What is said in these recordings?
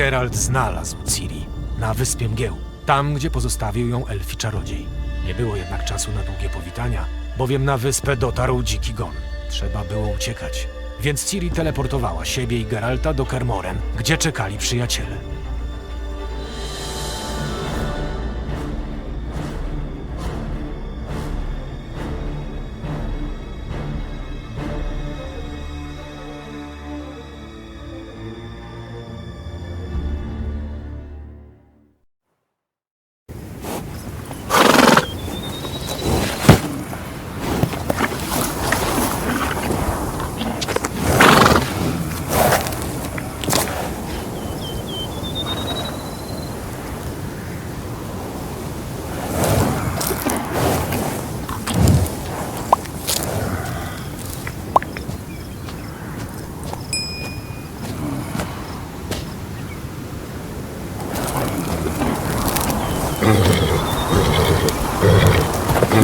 Geralt znalazł Ciri na wyspie Mgieł, tam gdzie pozostawił ją elfi czarodziej. Nie było jednak czasu na długie powitania, bowiem na wyspę dotarł dziki gon. Trzeba było uciekać. Więc Ciri teleportowała siebie i Geralta do Kermoren, gdzie czekali przyjaciele.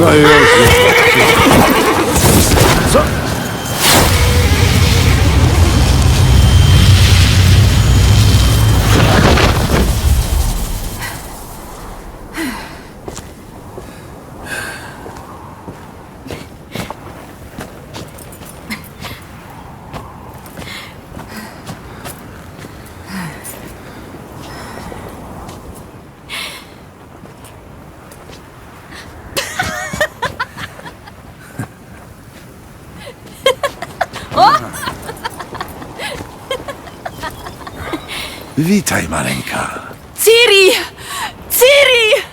Oh, no Witaj, maleńka. Ciri! Ciri!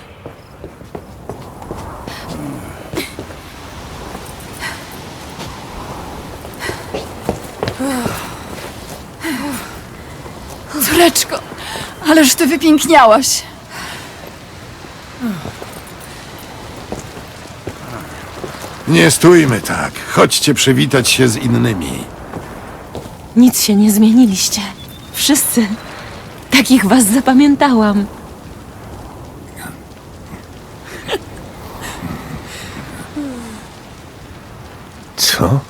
Córeczko, ależ ty wypiękniałaś. Nie stójmy tak. Chodźcie przywitać się z innymi. Nic się nie zmieniliście. Wszyscy. Takich was zapamiętałam. Co?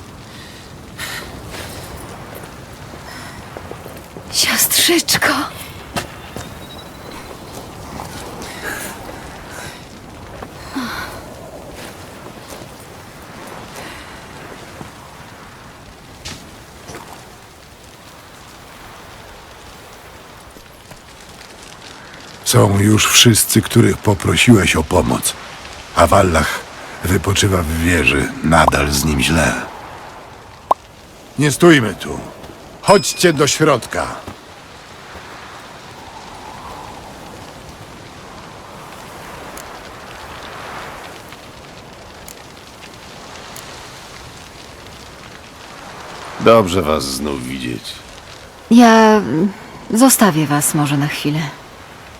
Są już wszyscy, których poprosiłeś o pomoc. A Wallach wypoczywa w wieży. Nadal z nim źle. Nie stójmy tu. Chodźcie do środka. Dobrze was znów widzieć. Ja mm, zostawię was może na chwilę.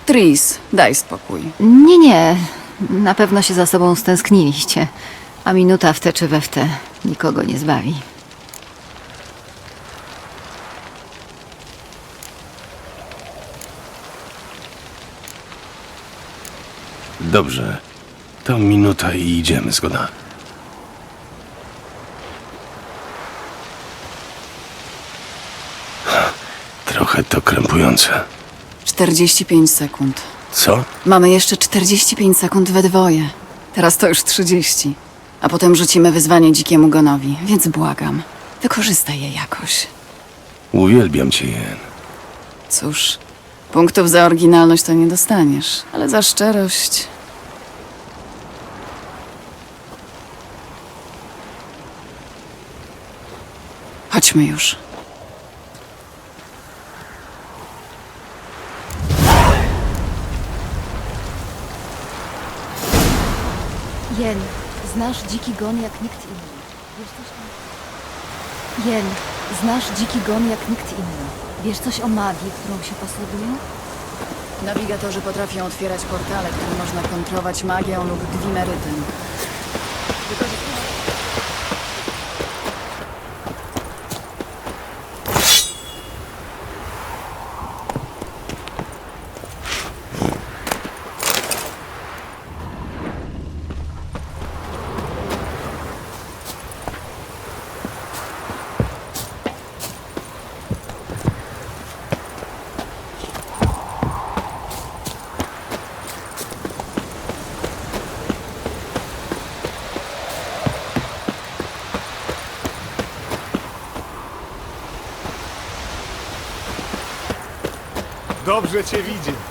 Tris, daj spokój. Nie, nie. Na pewno się za sobą stęskniliście. A minuta w te czy we w te nikogo nie zbawi. Dobrze. To minuta i idziemy, zgoda. Trochę to krępujące. 45 sekund. Co? Mamy jeszcze 45 sekund we dwoje. Teraz to już 30. A potem rzucimy wyzwanie dzikiemu gonowi, więc błagam. Wykorzystaj je jakoś. Uwielbiam cię, Jen. Cóż, punktów za oryginalność to nie dostaniesz, ale za szczerość. Chodźmy już. Jen, znasz dziki gon jak nikt inny. Wiesz coś o... Jen, znasz dziki gon jak nikt inny. Wiesz coś o magii, którą się posługują? Nawigatorzy potrafią otwierać portale, które można kontrować magią lub dwimerytem. Dobrze cię widzieć.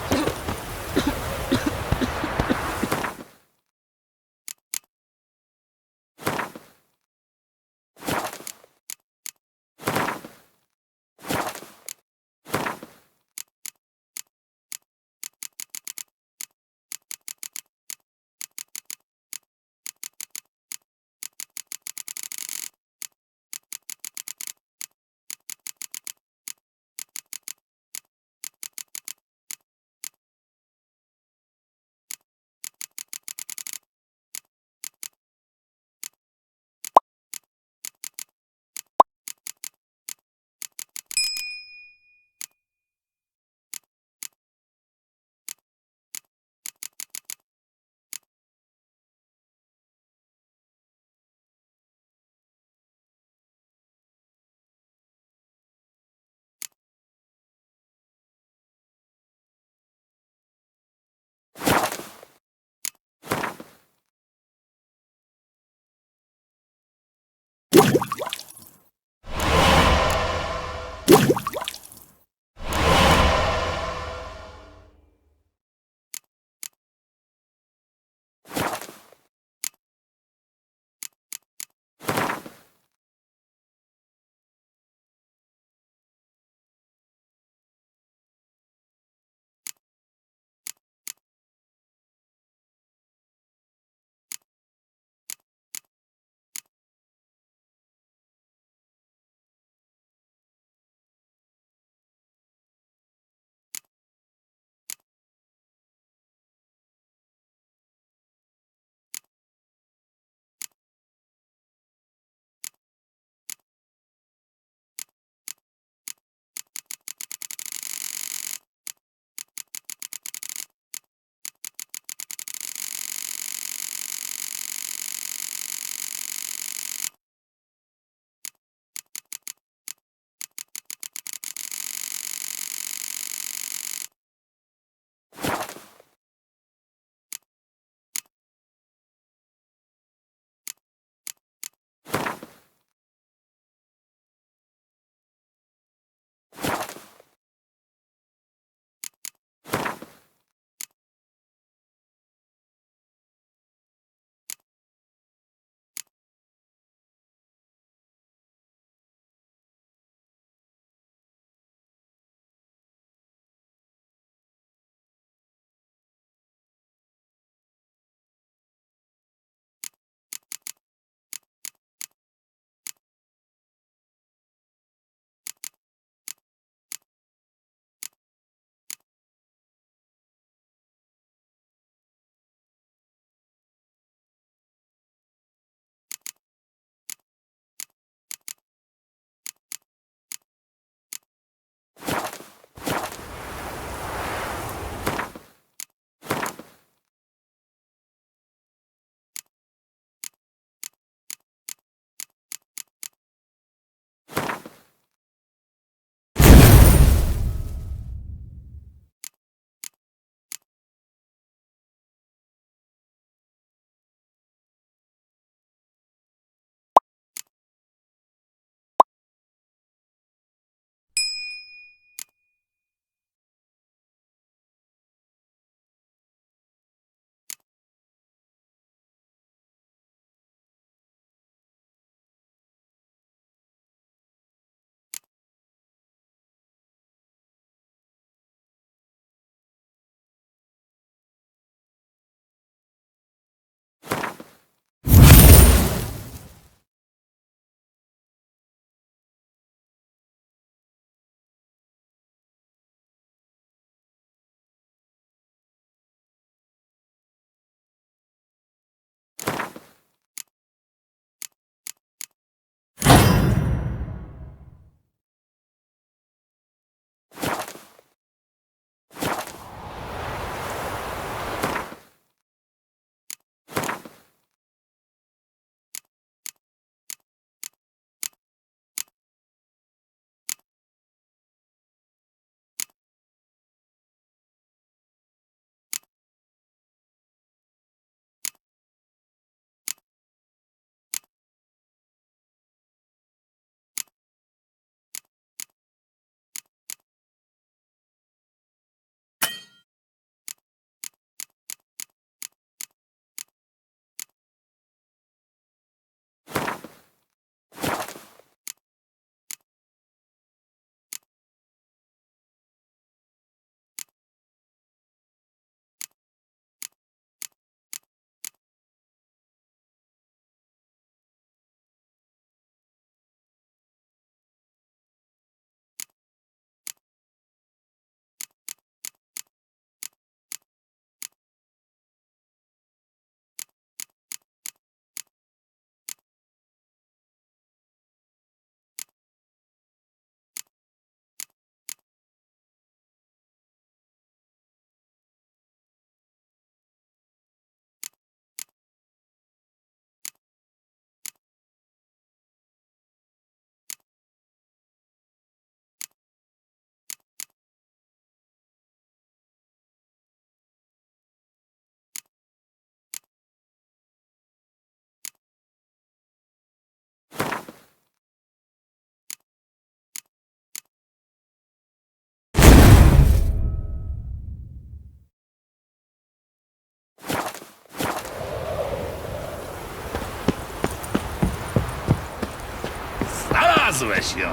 Znalazłeś ją.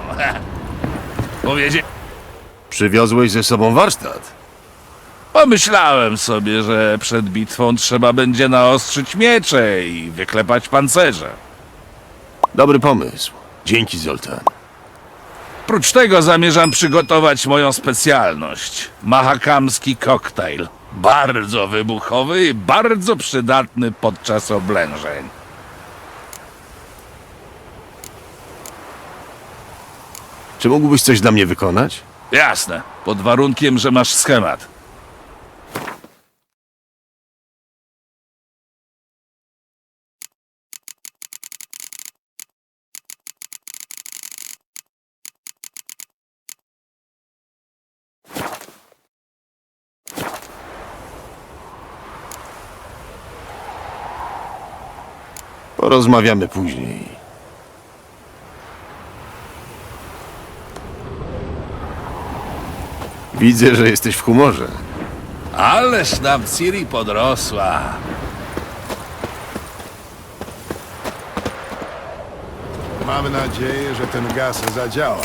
Powiedzie... Przywiozłeś ze sobą warsztat. Pomyślałem sobie, że przed bitwą trzeba będzie naostrzyć miecze i wyklepać pancerze. Dobry pomysł. Dzięki, Zoltan. Prócz tego zamierzam przygotować moją specjalność. Mahakamski koktajl. Bardzo wybuchowy i bardzo przydatny podczas oblężeń. Czy mógłbyś coś dla mnie wykonać? Jasne, pod warunkiem, że masz schemat. Porozmawiamy później. Widzę, że jesteś w humorze. Ależ nam Ciri podrosła. Mam nadzieję, że ten gaz zadziała.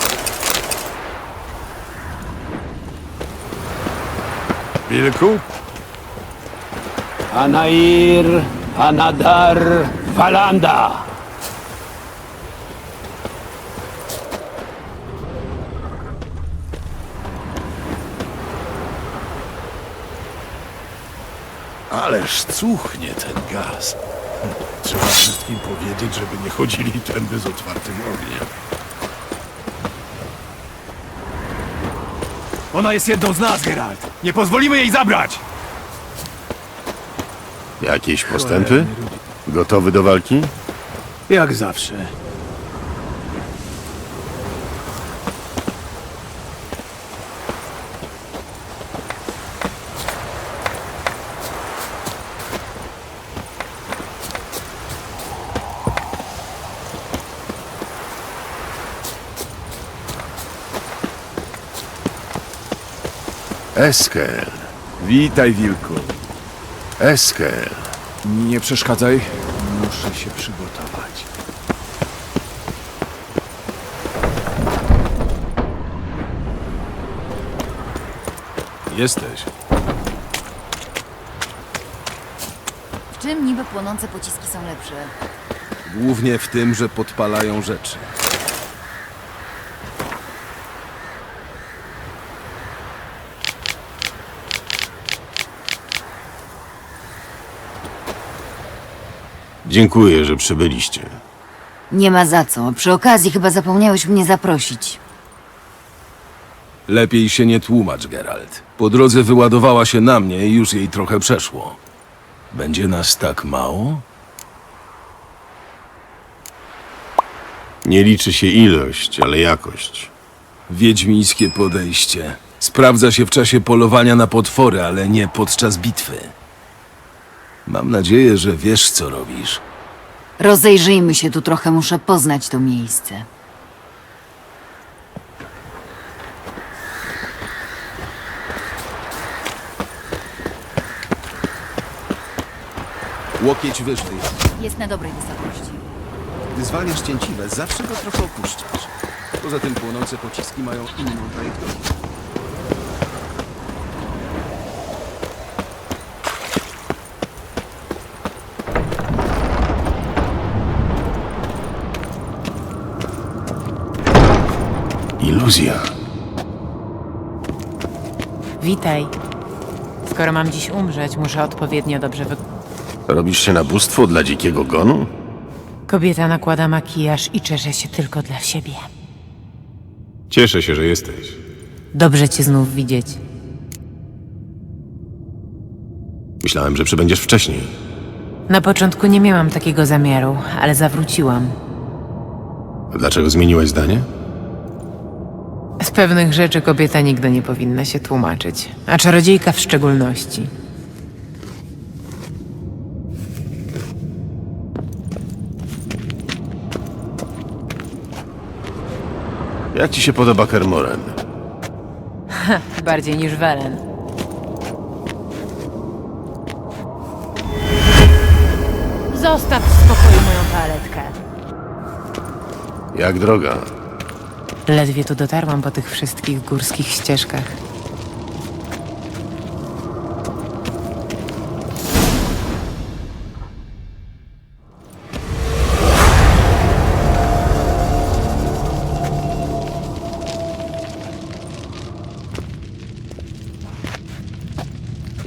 Wilku? Anair, Anadar, Valanda. Ależ cuchnie ten gaz. Trzeba wszystkim powiedzieć, żeby nie chodzili tędy z otwartym ogniem. Ona jest jedną z nas, Geralt. Nie pozwolimy jej zabrać! Jakieś postępy? Gotowy do walki? Jak zawsze. Eskel. Witaj, Wilku. Eskel. Nie przeszkadzaj. Muszę się przygotować. Jesteś. W czym niby płonące pociski są lepsze? Głównie w tym, że podpalają rzeczy. Dziękuję, że przybyliście. Nie ma za co. Przy okazji chyba zapomniałeś mnie zaprosić. Lepiej się nie tłumacz, Geralt. Po drodze wyładowała się na mnie i już jej trochę przeszło. Będzie nas tak mało? Nie liczy się ilość, ale jakość. Wiedźmińskie podejście. Sprawdza się w czasie polowania na potwory, ale nie podczas bitwy. Mam nadzieję, że wiesz, co robisz. Rozejrzyjmy się tu trochę, muszę poznać to miejsce. Łokieć wyższy. Jest na dobrej wysokości. Gdy zwalniasz cięciwe, zawsze go trochę opuszczasz. Poza tym płonące pociski mają inną trajektorię. Iluzja. Witaj. Skoro mam dziś umrzeć, muszę odpowiednio dobrze wy... Robisz się na bóstwo dla dzikiego gonu? Kobieta nakłada makijaż i czesze się tylko dla siebie. Cieszę się, że jesteś. Dobrze cię znów widzieć. Myślałem, że przybędziesz wcześniej. Na początku nie miałam takiego zamiaru, ale zawróciłam. Dlaczego zmieniłeś zdanie? Z pewnych rzeczy kobieta nigdy nie powinna się tłumaczyć, a czarodziejka w szczególności. Jak ci się podoba Kermoren? Bardziej niż Welen. Zostaw w spokoju moją toaletkę. Jak droga? Ledwie tu dotarłam po tych wszystkich górskich ścieżkach.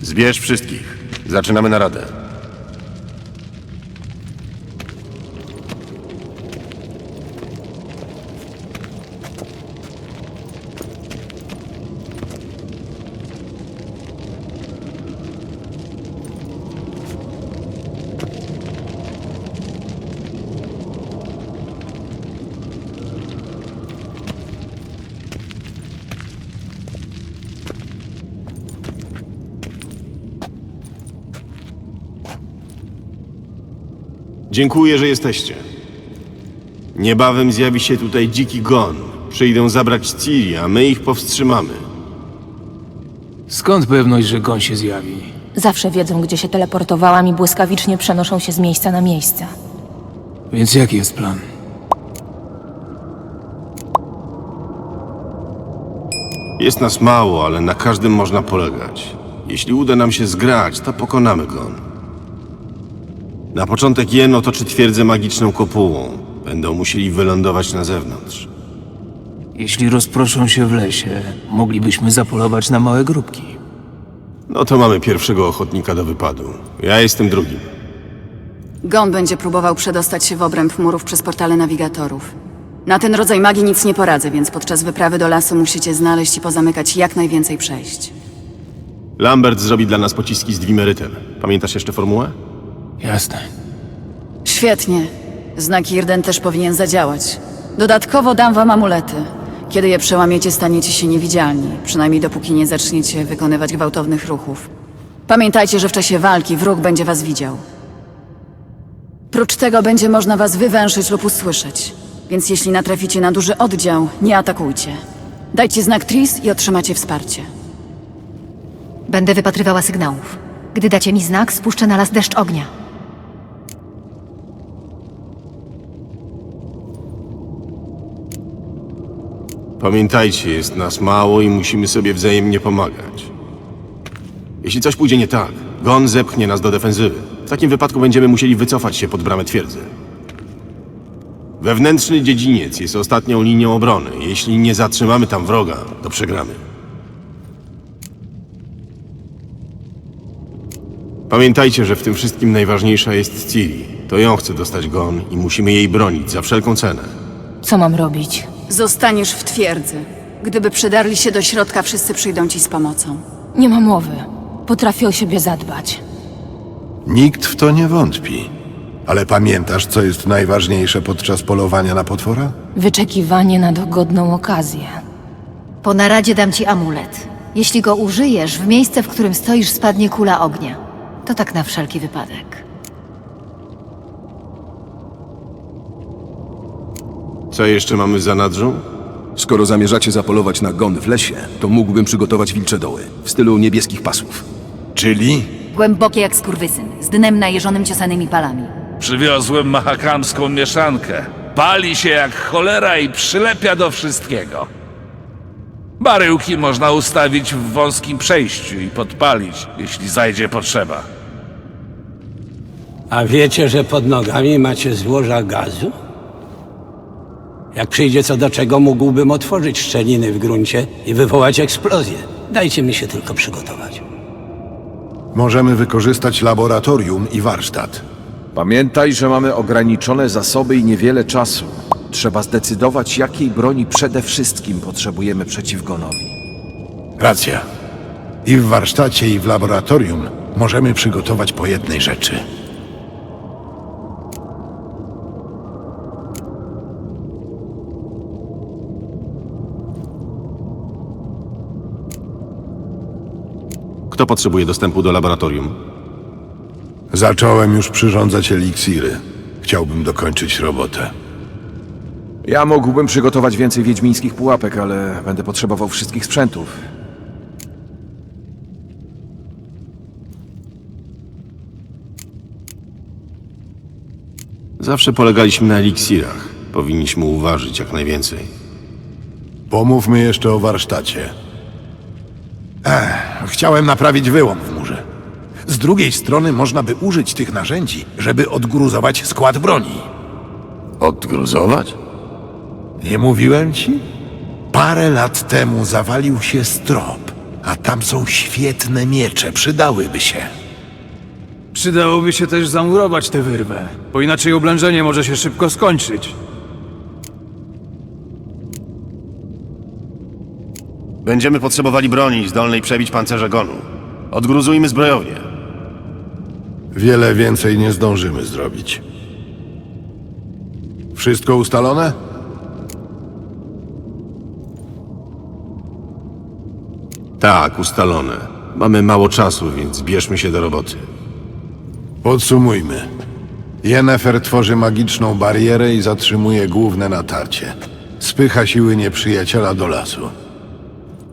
Zbierz wszystkich. Zaczynamy naradę. Dziękuję, że jesteście. Niebawem zjawi się tutaj dziki gon. Przyjdą zabrać Ciri, a my ich powstrzymamy. Skąd pewność, że gon się zjawi? Zawsze wiedzą, gdzie się teleportowałam i błyskawicznie przenoszą się z miejsca na miejsce. Więc jaki jest plan? Jest nas mało, ale na każdym można polegać. Jeśli uda nam się zgrać, to pokonamy gon. Na początek Jen otoczy twierdzę magiczną kopułą. Będą musieli wylądować na zewnątrz. Jeśli rozproszą się w lesie, moglibyśmy zapolować na małe grupki. No to mamy pierwszego ochotnika do wypadu. Ja jestem drugim. Gon będzie próbował przedostać się w obręb murów przez portale nawigatorów. Na ten rodzaj magii nic nie poradzę, więc podczas wyprawy do lasu musicie znaleźć i pozamykać jak najwięcej przejść. Lambert zrobi dla nas pociski z dwimerytem. Pamiętasz jeszcze formułę? Jasne. Świetnie. Znak Irden też powinien zadziałać. Dodatkowo dam wam amulety. Kiedy je przełamiecie, staniecie się niewidzialni, przynajmniej dopóki nie zaczniecie wykonywać gwałtownych ruchów. Pamiętajcie, że w czasie walki wróg będzie was widział. Prócz tego będzie można was wywęszyć lub usłyszeć, więc jeśli natraficie na duży oddział, nie atakujcie. Dajcie znak Tris i otrzymacie wsparcie. Będę wypatrywała sygnałów. Gdy dacie mi znak, spuszczę na las deszcz ognia. Pamiętajcie, jest nas mało i musimy sobie wzajemnie pomagać. Jeśli coś pójdzie nie tak, Gon zepchnie nas do defensywy. W takim wypadku będziemy musieli wycofać się pod bramę twierdzy. Wewnętrzny dziedziniec jest ostatnią linią obrony. Jeśli nie zatrzymamy tam wroga, to przegramy. Pamiętajcie, że w tym wszystkim najważniejsza jest Ciri. To ją chce dostać Gon i musimy jej bronić za wszelką cenę. Co mam robić? Zostaniesz w twierdzy. Gdyby przedarli się do środka, wszyscy przyjdą ci z pomocą. Nie ma mowy. Potrafię o siebie zadbać. Nikt w to nie wątpi. Ale pamiętasz, co jest najważniejsze podczas polowania na potwora? Wyczekiwanie na dogodną okazję. Po naradzie dam ci amulet. Jeśli go użyjesz, w miejsce, w którym stoisz, spadnie kula ognia. To tak na wszelki wypadek. Co jeszcze mamy za nadrzą? Skoro zamierzacie zapolować na gon w lesie, to mógłbym przygotować wilcze doły w stylu niebieskich pasów. Czyli Głębokie jak skurwysyn, z dnem najeżonym ciosanymi palami. Przywiozłem mahakamską mieszankę. Pali się jak cholera i przylepia do wszystkiego. Baryłki można ustawić w wąskim przejściu i podpalić, jeśli zajdzie potrzeba. A wiecie, że pod nogami macie złoża gazu? Jak przyjdzie co do czego, mógłbym otworzyć szczeliny w gruncie i wywołać eksplozję. Dajcie mi się tylko przygotować. możemy wykorzystać laboratorium i warsztat. Pamiętaj, że mamy ograniczone zasoby i niewiele czasu. Trzeba zdecydować, jakiej broni przede wszystkim potrzebujemy przeciw Gonowi. Racja. I w warsztacie, i w laboratorium możemy przygotować po jednej rzeczy. Kto potrzebuje dostępu do laboratorium? Zacząłem już przyrządzać eliksiry. Chciałbym dokończyć robotę. Ja mógłbym przygotować więcej wiedźmińskich pułapek, ale będę potrzebował wszystkich sprzętów. Zawsze polegaliśmy na eliksirach. Powinniśmy uważać jak najwięcej. Pomówmy jeszcze o warsztacie. Chciałem naprawić wyłom w murze. Z drugiej strony można by użyć tych narzędzi, żeby odgruzować skład broni. Odgruzować? Nie mówiłem ci? Parę lat temu zawalił się strop, a tam są świetne miecze, przydałyby się. Przydałoby się też zamurować tę wyrwę, bo inaczej oblężenie może się szybko skończyć. Będziemy potrzebowali broni zdolnej przebić pancerze gonu. Odgruzujmy zbrojownię. Wiele więcej nie zdążymy zrobić. Wszystko ustalone? Tak, ustalone. Mamy mało czasu, więc bierzmy się do roboty. Podsumujmy. Yennefer tworzy magiczną barierę i zatrzymuje główne natarcie. Spycha siły nieprzyjaciela do lasu.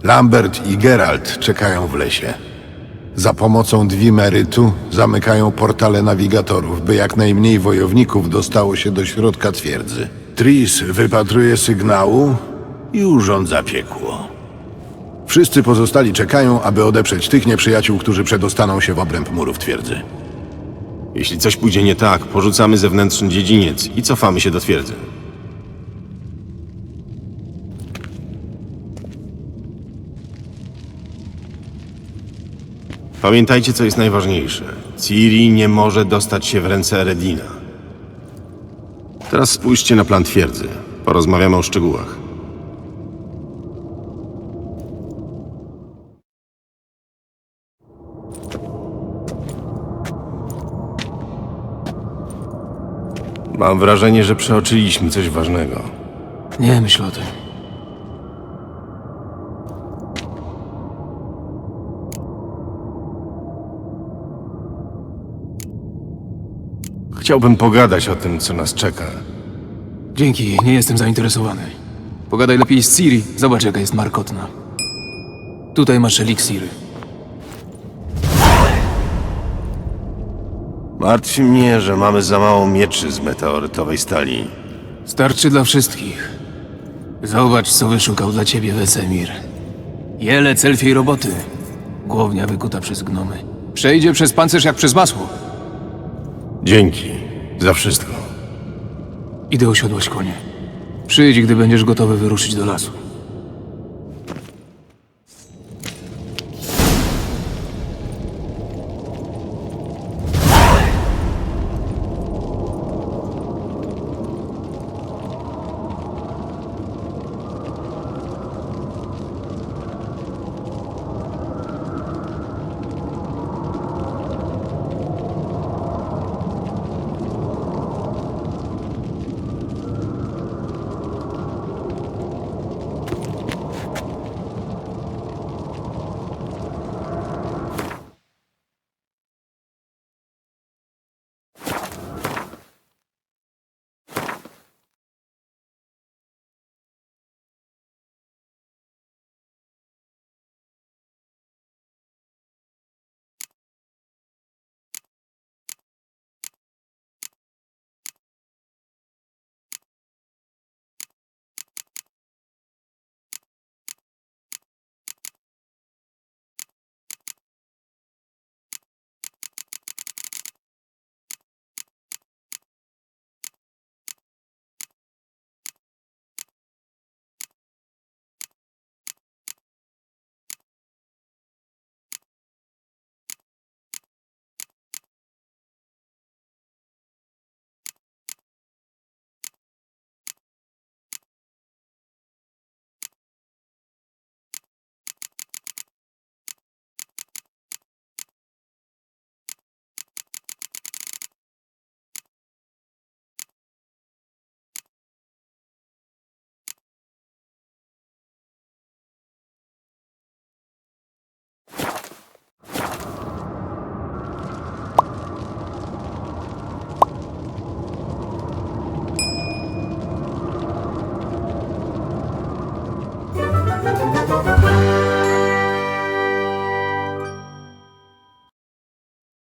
Lambert i Geralt czekają w lesie. Za pomocą dwimerytu zamykają portale nawigatorów, by jak najmniej wojowników dostało się do środka twierdzy. Tris wypatruje sygnału i urządza piekło. Wszyscy pozostali czekają, aby odeprzeć tych nieprzyjaciół, którzy przedostaną się w obręb murów twierdzy. Jeśli coś pójdzie nie tak, porzucamy zewnętrzny dziedziniec i cofamy się do twierdzy. Pamiętajcie, co jest najważniejsze. Ciri nie może dostać się w ręce Eredina. Teraz spójrzcie na plan twierdzy. Porozmawiamy o szczegółach. Mam wrażenie, że przeoczyliśmy coś ważnego. Nie myśl o tym. Chciałbym pogadać o tym, co nas czeka. Dzięki, nie jestem zainteresowany. Pogadaj lepiej z Ciri, zobacz jaka jest markotna. Tutaj masz eliksiry. Martwi mnie, że mamy za mało mieczy z meteorytowej stali. Starczy dla wszystkich. Zobacz, co wyszukał dla ciebie Wesemir. Jelec elfiej roboty. Głownia wykuta przez gnomy. Przejdzie przez pancerz jak przez masło. Dzięki za wszystko. Idę osiodłać konie. Przyjdź, gdy będziesz gotowy wyruszyć do lasu.